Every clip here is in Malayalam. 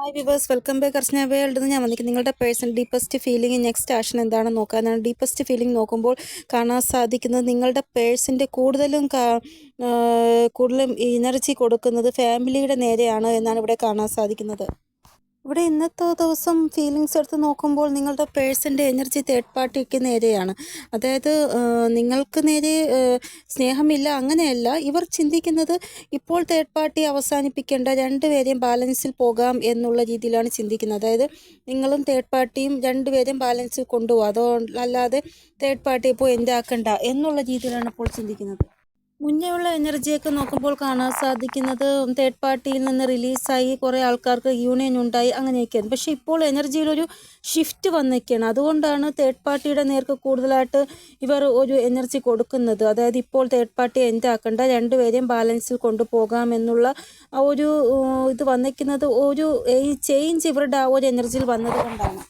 Hi viewers welcome back Archana world ഞാൻ വന്നിരിക്കും നിങ്ങളുടെ personal deepest feeling next action എന്താണെന്ന് നോക്കാനാണ്. ഡീപ്പസ്റ്റ് ഫീലിംഗ് നോക്കുമ്പോൾ കാണാൻ സാധിക്കുന്നത് നിങ്ങളുടെ പേഴ്സിന്റെ കൂടുതലും കൂടുതലും എനർജി കൊടുക്കുന്നത് ഫാമിലിയുടെ നേരെയാണ് എന്നാണ് ഇവിടെ കാണാൻ സാധിക്കുന്നത്. ഇവിടെ ഇന്നത്തെ ദിവസം ഫീലിങ്സ് എടുത്ത് നോക്കുമ്പോൾ നിങ്ങളുടെ പേഴ്സന്റെ എനർജി തേർഡ് പാർട്ടിക്ക് നേരെയാണ്. അതായത് നിങ്ങൾക്ക് നേരെ സ്നേഹമില്ല അങ്ങനെയല്ല. ഇവർ ചിന്തിക്കുന്നത് ഇപ്പോൾ തേർഡ് പാർട്ടി അവസാനിപ്പിക്കേണ്ട രണ്ടുപേരെയും ബാലൻസിൽ പോകാം എന്നുള്ള രീതിയിലാണ് ചിന്തിക്കുന്നത്. അതായത് നിങ്ങളും തേർഡ് പാർട്ടിയും രണ്ടുപേരെയും ബാലൻസിൽ കൊണ്ടുപോകും. അതോ അല്ലാതെ തേർഡ് പാർട്ടി ഇപ്പോൾ എന്റെ ആക്കണ്ട എന്നുള്ള രീതിയിലാണ് ഇപ്പോൾ ചിന്തിക്കുന്നത്. മുന്നേ ഉള്ള എനർജിയൊക്കെ നോക്കുമ്പോൾ കാണാൻ സാധിക്കുന്നത് തേർഡ് പാർട്ടിയിൽ നിന്ന് റിലീസായി കുറേ ആൾക്കാർക്ക് യൂണിയൻ ഉണ്ടായി അങ്ങനെയൊക്കെയാണ്. പക്ഷേ ഇപ്പോൾ എനർജിയിലൊരു ഷിഫ്റ്റ് വന്നിരിക്കുകയാണ്. അതുകൊണ്ടാണ് തേർഡ് പാർട്ടിയുടെ നേർക്ക് കൂടുതലായിട്ട് ഇവർ ഒരു എനർജി കൊടുക്കുന്നത്. അതായത് ഇപ്പോൾ തേർഡ് പാർട്ടി എന്താക്കേണ്ട രണ്ടുപേരെയും ബാലൻസിൽ കൊണ്ടുപോകാമെന്നുള്ള ആ ഒരു ഇത് വന്നിരിക്കുന്നത് ഒരു ചേഞ്ച് ഇവരുടെ ആ ഒരു എനർജിയിൽ വന്നത് കൊണ്ടാണ്.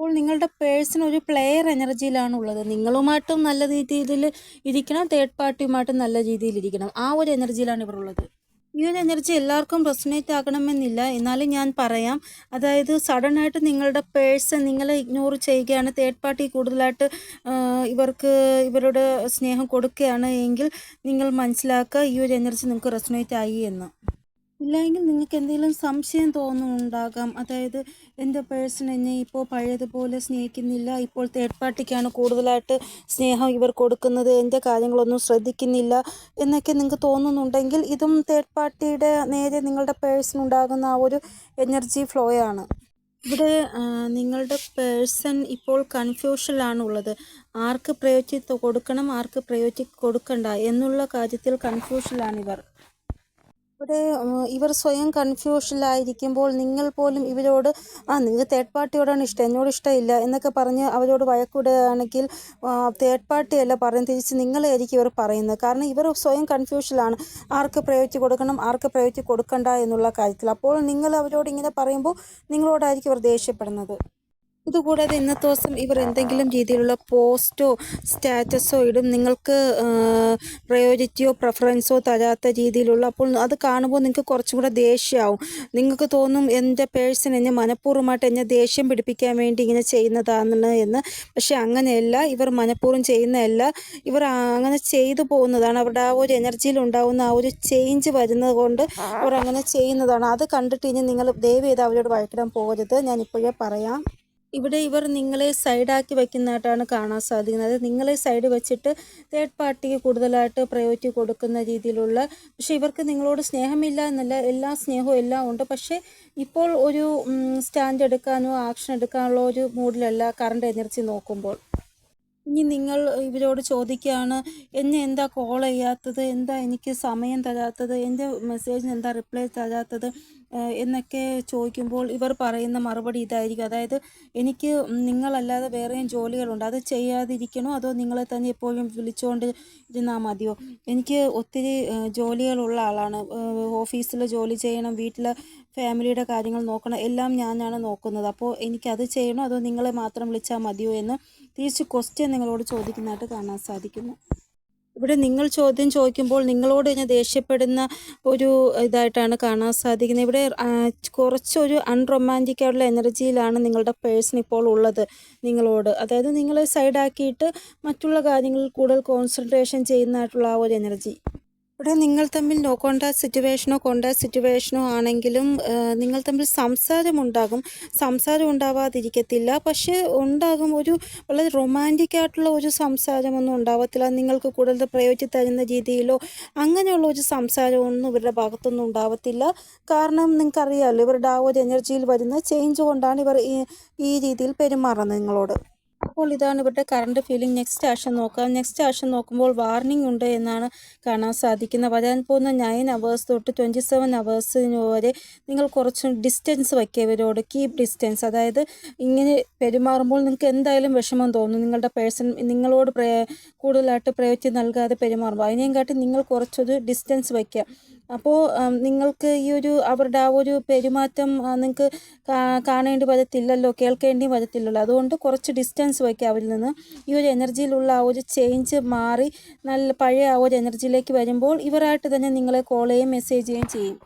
അപ്പോൾ നിങ്ങളുടെ പേഴ്സൺ ഒരു പ്ലെയർ എനർജിയിലാണ് ഉള്ളത്. നിങ്ങളുമായിട്ടും നല്ല രീതിയിൽ ഇരിക്കണം തേർഡ് പാർട്ടിയുമായിട്ടും നല്ല രീതിയിൽ ഇരിക്കണം. ആ ഒരു എനർജിയിലാണ് ഇവർ ഉള്ളത്. ഈ ഒരു എനർജി എല്ലാവർക്കും റെസനേറ്റ് ആകണമെന്നില്ല. എന്നാലും ഞാൻ പറയാം. അതായത് സഡനായിട്ട് നിങ്ങളുടെ പേഴ്സൺ നിങ്ങളെ ഇഗ്നോർ ചെയ്യുകയാണ്. തേർഡ് പാർട്ടി കൂടുതലായിട്ട് ഇവർക്ക് ഇവരുടെ സ്നേഹം കൊടുക്കുകയാണ് എങ്കിൽ നിങ്ങൾ മനസ്സിലാക്കുക ഈ ഒരു എനർജി നിങ്ങൾക്ക് റെസനേറ്റ് ആയി എന്ന്. ഇല്ലെങ്കിൽ നിങ്ങൾക്ക് എന്തെങ്കിലും സംശയം തോന്നുന്നുണ്ടാകാം. അതായത് എന്റെ പേഴ്സൺ എന്നെ ഇപ്പോൾ പഴയതുപോലെ സ്നേഹിക്കുന്നില്ല. ഇപ്പോൾ തേർഡ് പാർട്ടിക്കാണ് കൂടുതലായിട്ട് സ്നേഹം ഇവർ കൊടുക്കുന്നത്. എന്റെ കാര്യങ്ങളൊന്നും ശ്രദ്ധിക്കുന്നില്ല എന്നൊക്കെ നിങ്ങൾക്ക് തോന്നുന്നുണ്ടെങ്കിൽ ഇതും തേർഡ് പാർട്ടിയുടെ നേരെ നിങ്ങളുടെ പേഴ്സൺ ഉണ്ടാകുന്ന ആ ഒരു എനർജി ഫ്ലോ ആണ്. ഇവിടെ നിങ്ങളുടെ പേഴ്സൺ ഇപ്പോൾ കൺഫ്യൂഷനിലാണ് ഉള്ളത് ആർക്ക് പ്രയോജി കൊടുക്കണം ആർക്ക് പ്രയോജി കൊടുക്കണ്ട എന്നുള്ള കാര്യത്തിൽ കൺഫ്യൂഷനിലാണ് ഇവർ ഇവിടെ ഇവർ സ്വയം കൺഫ്യൂഷനിലായിരിക്കുമ്പോൾ നിങ്ങൾ പോലും ഇവരോട് ആ നിങ്ങൾക്ക് തേർഡ് പാർട്ടിയോടാണ് ഇഷ്ടം എന്നോട് ഇഷ്ടമില്ല എന്നൊക്കെ പറഞ്ഞ് അവരോട് വഴക്കിടുകയാണെങ്കിൽ തേർഡ് പാർട്ടിയല്ല പറയുന്നത് തിരിച്ച് നിങ്ങളായിരിക്കും ഇവർ പറയുന്നത്. കാരണം ഇവർ സ്വയം കൺഫ്യൂഷനിലാണ്. ആർക്ക് പ്രയോഗിച്ച് കൊടുക്കണം ആർക്ക് പ്രയോഗിച്ച് കൊടുക്കണ്ട എന്നുള്ള കാര്യത്തിൽ. അപ്പോൾ നിങ്ങൾ അവരോട് ഇങ്ങനെ പറയുമ്പോൾ നിങ്ങളോടായിരിക്കും ഇവർ ദേഷ്യപ്പെടുന്നത്. ഇതുകൂടാതെ ഇന്നത്തെ ദിവസം ഇവർ എന്തെങ്കിലും രീതിയിലുള്ള പോസ്റ്റോ സ്റ്റാറ്റസോ ഇടും. നിങ്ങൾക്ക് പ്രയോജിറ്റിയോ പ്രിഫറൻസോ തരാത്ത രീതിയിലുള്ള അപ്പോൾ അത് കാണുമ്പോൾ നിങ്ങൾക്ക് കുറച്ചും കൂടെ ദേഷ്യമാവും. നിങ്ങൾക്ക് തോന്നും എന്റെ പേഴ്സൺ എന്നെ മനഃപൂർവമായിട്ട് എന്നെ ദേഷ്യം പിടിപ്പിക്കാൻ വേണ്ടി ഇങ്ങനെ ചെയ്യുന്നതാണ് എന്ന്. പക്ഷെ അങ്ങനെയല്ല ഇവർ മനഃപൂർവം ചെയ്യുന്നതല്ല. ഇവർ അങ്ങനെ ചെയ്തു പോകുന്നതാണ്. അവരുടെ ആ ഒരു എനർജിയിൽ ഉണ്ടാകുന്ന ആ ഒരു ചേഞ്ച് വരുന്നത് കൊണ്ട് അവർ അങ്ങനെ ചെയ്യുന്നതാണ്. അത് കണ്ടിട്ട് ഇനി നിങ്ങൾ ദയവ് ചെയ്ത് അവരോട് വഴക്കിടാൻ പോകരുത്. ഞാൻ ഇപ്പോഴേ പറയാം. ഇവിടെ ഇവർ നിങ്ങളെ സൈഡാക്കി വയ്ക്കുന്നതായിട്ടാണ് കാണാൻ സാധിക്കുന്നത്. അതായത് നിങ്ങളെ സൈഡ് വെച്ചിട്ട് തേർഡ് പാർട്ടിക്ക് കൂടുതലായിട്ട് പ്രയോറിറ്റി കൊടുക്കുന്ന രീതിയിലുള്ള പക്ഷേ ഇവർക്ക് നിങ്ങളോട് സ്നേഹമില്ല എന്നല്ല എല്ലാ സ്നേഹവും എല്ലാം ഉണ്ട്. പക്ഷേ ഇപ്പോൾ ഒരു സ്റ്റാൻഡ് എടുക്കാനോ ആക്ഷൻ എടുക്കാനുള്ള ഒരു മൂഡിലല്ല കറണ്ട് എനർജി നോക്കുമ്പോൾ. ഇനി നിങ്ങൾ ഇവരോട് ചോദിക്കുകയാണ് എന്നെ എന്താ കോൾ ചെയ്യാത്തത്? എന്താ എനിക്ക് സമയം തരാത്തത്? എന്റെ മെസ്സേജിന് എന്താ റിപ്ലൈ തരാത്തത്? എന്നൊക്കെ ചോദിക്കുമ്പോൾ ഇവർ പറയുന്ന മറുപടി ഇതായിരിക്കും. അതായത് എനിക്ക് നിങ്ങളല്ലാതെ വേറെയും ജോലികളുണ്ട്. അത് ചെയ്യാതിരിക്കണോ അതോ നിങ്ങളെ തന്നെ എപ്പോഴും വിളിച്ചുകൊണ്ട് ഇരുന്നാൽ മതിയോ? എനിക്ക് ഒത്തിരി ജോലികളുള്ള ആളാണ്. ഓഫീസിൽ ജോലി ചെയ്യണം വീട്ടിലെ ഫാമിലിയുടെ കാര്യങ്ങൾ നോക്കണം എല്ലാം ഞാനാണ് നോക്കുന്നത്. അപ്പോൾ എനിക്കത് ചെയ്യണോ അതോ നിങ്ങളെ മാത്രം വിളിച്ചാൽ മതിയോ എന്ന് തിരിച്ച് ക്വസ്റ്റ്യൻ നിങ്ങളോട് ചോദിക്കുന്നതായിട്ട് കാണാൻ സാധിക്കുന്നു. ഇവിടെ നിങ്ങൾ ചോദ്യം ചോദിക്കുമ്പോൾ നിങ്ങളോട് ഞാൻ ദേഷ്യപ്പെടുന്ന ഒരു ഇതായിട്ടാണ് കാണാൻ സാധിക്കുന്നത്. ഇവിടെ കുറച്ചൊരു അൺറൊമാന്റിക് ആയിട്ടുള്ള എനർജിയിലാണ് നിങ്ങളുടെ പേഴ്സൺ ഇപ്പോൾ ഉള്ളത് നിങ്ങളോട്. അതായത് നിങ്ങളെ സൈഡാക്കിയിട്ട് മറ്റുള്ള കാര്യങ്ങളിൽ കൂടുതൽ കോൺസെൻട്രേഷൻ ചെയ്യുന്നതായിട്ടുള്ള ആ ഒരു എനർജി ഇവിടെ നിങ്ങൾ തമ്മിൽ നോ കോണ്ടാക്ട് സിറ്റുവേഷനോ കോണ്ടാക്ട് സിറ്റുവേഷനോ ആണെങ്കിലും നിങ്ങൾ തമ്മിൽ സംസാരം ഉണ്ടാകും. സംസാരം ഉണ്ടാവാതിരിക്കത്തില്ല. പക്ഷേ ഉണ്ടാകും ഒരു വളരെ റൊമാന്റിക് ആയിട്ടുള്ള ഒരു സംസാരമൊന്നും ഉണ്ടാവത്തില്ല. നിങ്ങൾക്ക് കൂടുതൽ പ്രയോജി തരുന്ന രീതിയിലോ അങ്ങനെയുള്ള ഒരു സംസാരമൊന്നും ഇവരുടെ ഭാഗത്തൊന്നും ഉണ്ടാവത്തില്ല. കാരണം നിങ്ങൾക്കറിയാമല്ലോ ഇവരുടെ ആ ഒരു എനർജിയിൽ വരുന്ന ചേഞ്ച് കൊണ്ടാണ് ഇവർ ഈ രീതിയിൽ പെരുമാറുന്നത് നിങ്ങളോട്. അപ്പോൾ ഇതാണ് ഇവരുടെ കറണ്ട് ഫീലിംഗ് നെക്സ്റ്റ് ആഷൻ നോക്കാം. നെക്സ്റ്റ് ആഷൻ നോക്കുമ്പോൾ വാർണിംഗ് ഉണ്ട് എന്നാണ് കാണാൻ സാധിക്കുന്നത്. വരാൻ പോകുന്ന നയൻ അവേഴ്സ് തൊട്ട് ട്വന്റി സെവൻ അവേഴ്സിന് വരെ നിങ്ങൾ കുറച്ച് ഡിസ്റ്റൻസ് വയ്ക്കുക ഇവരോട് കീപ് ഡിസ്റ്റൻസ് അതായത് ഇങ്ങനെ പെരുമാറുമ്പോൾ നിങ്ങൾക്ക് എന്തായാലും വിഷമം തോന്നും. നിങ്ങളുടെ പേഴ്സൺ നിങ്ങളോട് പ്രേ കൂടുതലായിട്ട് പ്രയോജനം നൽകാതെ പെരുമാറുമ്പോൾ. അതിനെയും കാട്ടി നിങ്ങൾ കുറച്ചൊരു ഡിസ്റ്റൻസ് വയ്ക്കുക. അപ്പോൾ നിങ്ങൾക്ക് ഈ ഒരു അവരുടെ ആ ഒരു പെരുമാറ്റം നിങ്ങൾക്ക് കാണേണ്ടി വരത്തില്ലല്ലോ കേൾക്കേണ്ടി വരത്തില്ലല്ലോ. അതുകൊണ്ട് കുറച്ച് ഡിസ്റ്റൻസ് വയ്ക്കുക അവരിൽ നിന്ന് ഈ ഒരു എനർജിയിലുള്ള ആ ഒരു ചേഞ്ച് മാറി നല്ല പഴയ ആ ഒരു എനർജിയിലേക്ക് വരുമ്പോൾ ഇവരായിട്ട് തന്നെ നിങ്ങളെ കോൾ ചെയ്യുകയും മെസ്സേജ് ചെയ്യുകയും ചെയ്യും.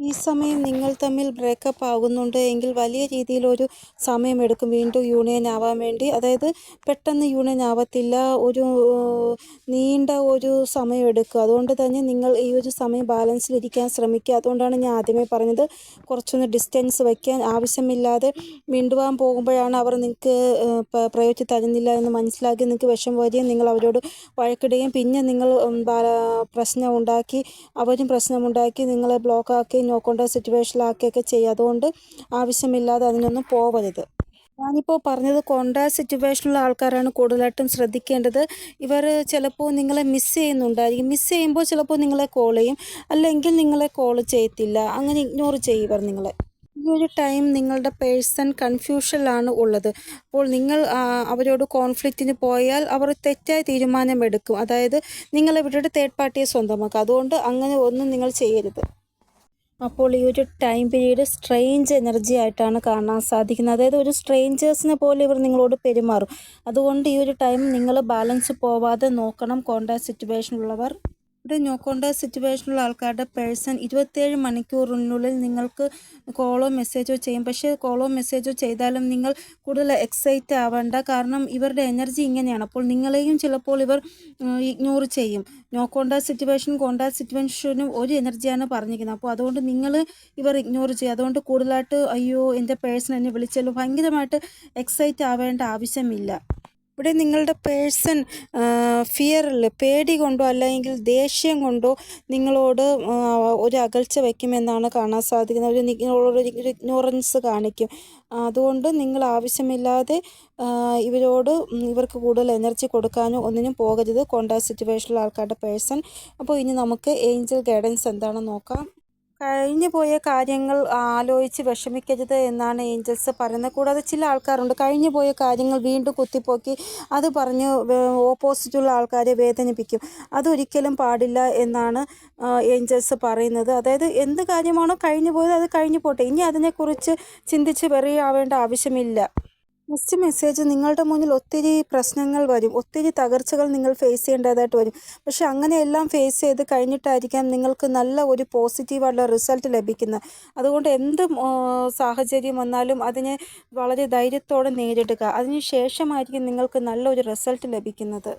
ഈ സമയം നിങ്ങൾ തമ്മിൽ ബ്രേക്കപ്പ് ആകുന്നുണ്ട് എങ്കിൽ വലിയ രീതിയിലൊരു സമയമെടുക്കും വീണ്ടും യൂണിയൻ ആവാൻ വേണ്ടി. അതായത് പെട്ടെന്ന് യൂണിയൻ ആവത്തില്ല. ഒരു നീണ്ട ഒരു സമയം എടുക്കുക. അതുകൊണ്ട് തന്നെ നിങ്ങൾ ഈ ഒരു സമയം ബാലൻസിലിരിക്കാൻ ശ്രമിക്കുക. അതുകൊണ്ടാണ് ഞാൻ ആദ്യമേ പറഞ്ഞത് കുറച്ചൊന്ന് ഡിസ്റ്റൻസ് വയ്ക്കാൻ. ആവശ്യമില്ലാതെ മിണ്ടുവാൻ പോകുമ്പോഴാണ് അവർ നിങ്ങൾക്ക് പ്രയോജനം തരുന്നില്ല എന്ന് മനസ്സിലാക്കി നിങ്ങൾക്ക് വിഷം വരികയും നിങ്ങൾ അവരോട് വഴക്കിടുകയും പിന്നെ നിങ്ങൾ പ്രശ്നം ഉണ്ടാക്കി അവരും പ്രശ്നമുണ്ടാക്കി നിങ്ങളെ ബ്ലോക്കാക്കി നോ കോൺടാക്ട് സിറ്റുവേഷനിലാക്കുകയൊക്കെ ചെയ്യുക. അതുകൊണ്ട് ആവശ്യമില്ലാതെ അതിനൊന്നും പോവരുത്. ഞാനിപ്പോൾ പറഞ്ഞത് കോൺടാക്ട് സിറ്റുവേഷനിലുള്ള ആൾക്കാരാണ് കൂടുതലായിട്ടും ശ്രദ്ധിക്കേണ്ടത്. ഇവർ ചിലപ്പോൾ നിങ്ങളെ മിസ് ചെയ്യുന്നുണ്ടായിരിക്കും. മിസ് ചെയ്യുമ്പോൾ ചിലപ്പോൾ നിങ്ങളെ കോൾ ചെയ്യും. അല്ലെങ്കിൽ നിങ്ങളെ കോൾ ചെയ്യത്തില്ല. അങ്ങനെ ഇഗ്നോർ ചെയ്യും ഇവർ നിങ്ങളെ. ഈ ഒരു ടൈം നിങ്ങളുടെ പേഴ്സൺ കൺഫ്യൂഷനിലാണ് ഉള്ളത്. അപ്പോൾ നിങ്ങൾ അവരോട് കോൺഫ്ലിക്റ്റിന് പോയാൽ അവർ തെറ്റായ തീരുമാനമെടുക്കും. അതായത് നിങ്ങൾ ഇവരുടെ തേർഡ് പാർട്ടിയെ സ്വന്തമാക്കുക. അതുകൊണ്ട് അങ്ങനെ ഒന്നും നിങ്ങൾ ചെയ്യരുത്. അപ്പോൾ ഈ ഒരു ടൈം പീരീഡ് സ്ട്രെയിഞ്ച് എനർജി ആയിട്ടാണ് കാണാൻ സാധിക്കുന്നത്. അതായത് ഒരു സ്ട്രെയിഞ്ചേഴ്സിനെ പോലെ ഇവർ നിങ്ങളോട് പെരുമാറും. അതുകൊണ്ട് ഈ ഒരു ടൈം നിങ്ങൾ ബാലൻസ് പോവാതെ നോക്കണം. കോണ്ടാക്ട് സിറ്റുവേഷനുള്ളവർ ഇവിടെ നോക്കേണ്ട സിറ്റുവേഷനുള്ള ആൾക്കാരുടെ പേഴ്സൺ ഇരുപത്തേഴ് മണിക്കൂറിനുള്ളിൽ നിങ്ങൾക്ക് കോളോ മെസ്സേജോ ചെയ്യും. പക്ഷേ കോളോ മെസ്സേജോ ചെയ്താലും നിങ്ങൾ കൂടുതൽ എക്സൈറ്റ് ആവേണ്ട. കാരണം ഇവരുടെ എനർജി ഇങ്ങനെയാണ്. അപ്പോൾ നിങ്ങളെയും ചിലപ്പോൾ ഇവർ ഇഗ്നോർ ചെയ്യും. നോ കോണ്ടാക്ട് സിറ്റുവേഷൻ കോണ്ടാ സിറ്റുവേഷനും ഒരു എനർജിയാണ് പറഞ്ഞിരിക്കുന്നത്. അപ്പോൾ അതുകൊണ്ട് നിങ്ങൾ ഇവർ ഇഗ്നോർ ചെയ്യും. അതുകൊണ്ട് കൂടുതലായിട്ട് അയ്യോ എന്റെ പേഴ്സൺ എന്നെ വിളിച്ചല്ലോ. ഭയങ്കരമായിട്ട് എക്സൈറ്റ് ആവേണ്ട ആവശ്യമില്ല. ഇവിടെ നിങ്ങളുടെ പേഴ്സൺ ഫിയറിൽ പേടി കൊണ്ടോ അല്ലെങ്കിൽ ദേഷ്യം കൊണ്ടോ നിങ്ങളോട് ഒരു അകൽച്ച വയ്ക്കുമെന്നാണ് കാണാൻ സാധിക്കുന്നത്. ഒരു നിങ്ങളോട് ഒരു ഇഗ്നോറൻസ് കാണിക്കും. അതുകൊണ്ട് നിങ്ങൾ ആവശ്യമില്ലാതെ ഇവരോട് ഇവർക്ക് കൂടുതൽ എനർജി കൊടുക്കാനോ ഒന്നിനും പോകരുത്. കോണ്ടാക്ട് സിറ്റുവേഷനിലുള്ള ആൾക്കാരുടെ പേഴ്സൺ. അപ്പോൾ ഇനി നമുക്ക് ഏഞ്ചൽ ഗൈഡൻസ് എന്താണെന്ന് നോക്കാം. കഴിഞ്ഞു പോയ കാര്യങ്ങൾ ആലോചിച്ച് വിഷമിക്കരുത് എന്നാണ് ഏഞ്ചൽസ് പറയുന്നത്. കൂടാതെ ചില ആൾക്കാരുണ്ട്. കഴിഞ്ഞു പോയ കാര്യങ്ങൾ വീണ്ടും കുത്തിപ്പോക്കി അത് പറഞ്ഞ് ഓപ്പോസിറ്റുള്ള ആൾക്കാരെ വേദനിപ്പിക്കും. അതൊരിക്കലും പാടില്ല എന്നാണ് ഏഞ്ചൽസ് പറയുന്നത്. അതായത് എന്ത് കാര്യമാണോ കഴിഞ്ഞു പോയത് അത് കഴിഞ്ഞു പോട്ടെ. ഇനി അതിനെക്കുറിച്ച് ചിന്തിച്ച് വെറിയാവേണ്ട ആവശ്യമില്ല. നെക്സ്റ്റ് മെസ്സേജ് നിങ്ങളുടെ മുന്നിൽ ഒത്തിരി പ്രശ്നങ്ങൾ വരും. ഒത്തിരി തകർച്ചകൾ നിങ്ങൾ ഫേസ് ചെയ്യേണ്ടതായിട്ട് വരും. പക്ഷെ അങ്ങനെയെല്ലാം ഫേസ് ചെയ്ത് കഴിഞ്ഞിട്ടായിരിക്കാം നിങ്ങൾക്ക് നല്ല ഒരു പോസിറ്റീവായിട്ടുള്ള റിസൾട്ട് ലഭിക്കുന്നത്. അതുകൊണ്ട് എന്ത് സാഹചര്യം വന്നാലും അതിനെ വളരെ ധൈര്യത്തോടെ നേരിടുക. അതിന് ശേഷമായിരിക്കും നിങ്ങൾക്ക് നല്ലൊരു റിസൾട്ട് ലഭിക്കുന്നത്.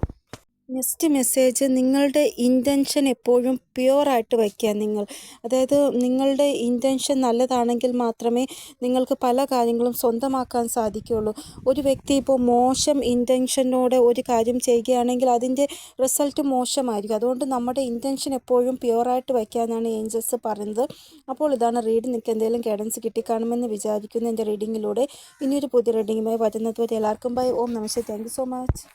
നെക്സ്റ്റ് മെസ്സേജ് നിങ്ങളുടെ ഇന്റൻഷൻ എപ്പോഴും പ്യുവറായിട്ട് വയ്ക്കുക നിങ്ങൾ. അതായത് നിങ്ങളുടെ ഇന്റൻഷൻ നല്ലതാണെങ്കിൽ മാത്രമേ നിങ്ങൾക്ക് പല കാര്യങ്ങളും സ്വന്തമാക്കാൻ സാധിക്കുകയുള്ളൂ. ഒരു വ്യക്തി ഇപ്പോൾ മോശം ഇന്റൻഷനോടെ ഒരു കാര്യം ചെയ്യുകയാണെങ്കിൽ അതിന്റെ റിസൾട്ട് മോശമായിരിക്കും. അതുകൊണ്ട് നമ്മുടെ ഇന്റൻഷൻ എപ്പോഴും പ്യുവറായിട്ട് എന്നാണ് ഏഞ്ചൽസ് പറയുന്നത്. അപ്പോൾ ഇതാണ് റീഡ് നിങ്ങൾക്ക് എന്തെങ്കിലും ഗൈഡൻസ് കിട്ടിക്കാണുമെന്ന് വിചാരിക്കുന്നു എന്റെ റീഡിങ്ങിലൂടെ ഇനിയൊരു പുതിയ റീഡിങ്ങുമായി വരുന്നതുവരെ എല്ലാവർക്കും bye Om namaste thank so much